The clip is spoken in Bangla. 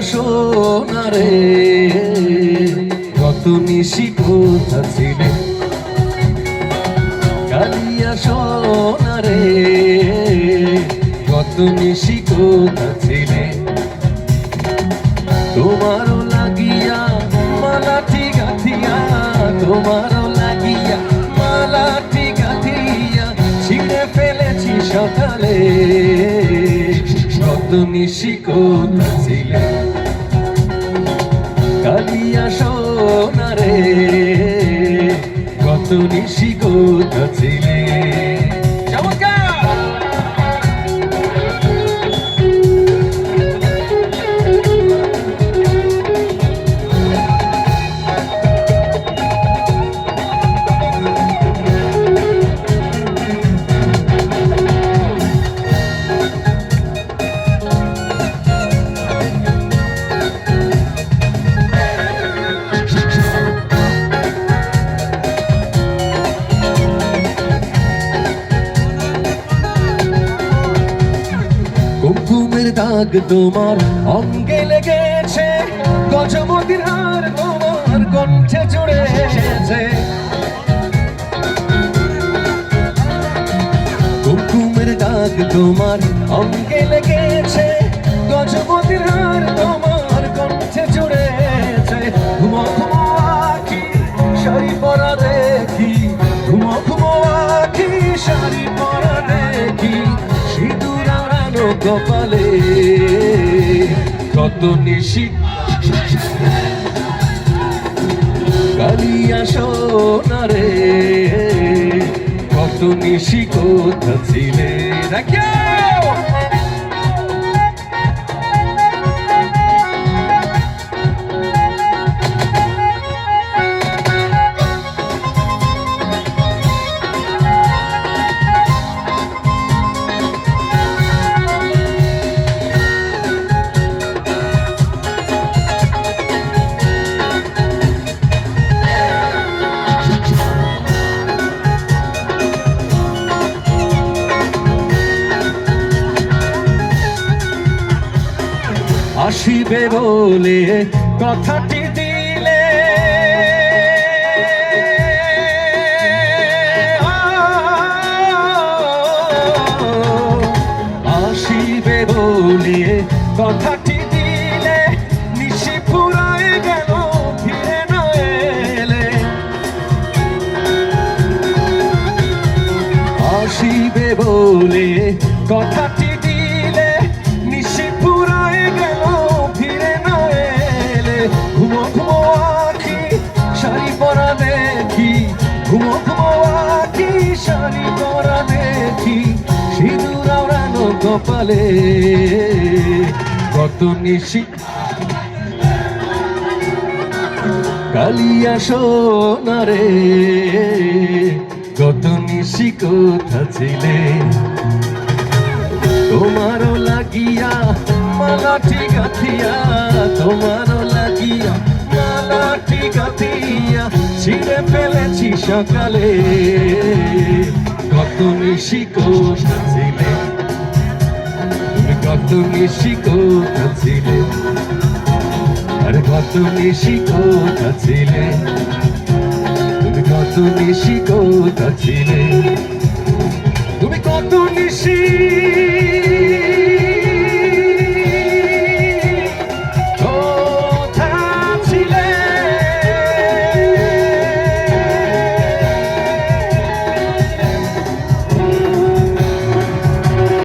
সোনা রে। কত নিশি কোথা ছিলে। কালিয়া সোনা রে। কত কোথা ছিলে। তোমারও লাগিয়া মালাটি গাথিয়া তোমারও লাগিয়া মালাটি গাথিয়া ছিঁড়ে ফেলেছি সকালে। কত নিশি কোথা ছিলে। কালিয়া সোনারে কত নিশি কোথা ছিলে দাগ তোমার অঙ্গে লেগেছে, গজমতির হার তোমার কণ্ঠে জুড়েছে কুমকুমের দাগ তোমার অঙ্গে লেগেছে, গজমতির হার তোমার কণ্ঠে জুড়েছে ঘুমো ঘুমো আখি, শাড়ি পরা দেখি। ঘুমো ঘুমো আখি, শাড়ি কপালে কত নিশি কালিয়া সোনারে কত নিশি কোথা ছিলে। রাখিও আসিবে বলে কথাটি দিলে। আসিবে বলে কথাটি দিলে, নিশি ফুরায় গেল, ফিরে না এলে। আসিবে বলে কথাটি শাড়ি পরা দেখি সিঁদুর আওড়ানো কপালে। কত নিশি। কালিয়া সোনা রে। কত নিশি কোথা ছিলে? তোমারও লাগিয়া মালাটি গাথিয়া তোমারও লাগিয়া মালাটি গাথিয়া ছিঁড়ে ফেলেছি সকালে। তুমি শিখো ছিলে? তুমি কত নিশিখো ছিলে আর কত নিশিখো ছিলে? তুমি কত নিশিখো ছিলে? তুমি কত নিশি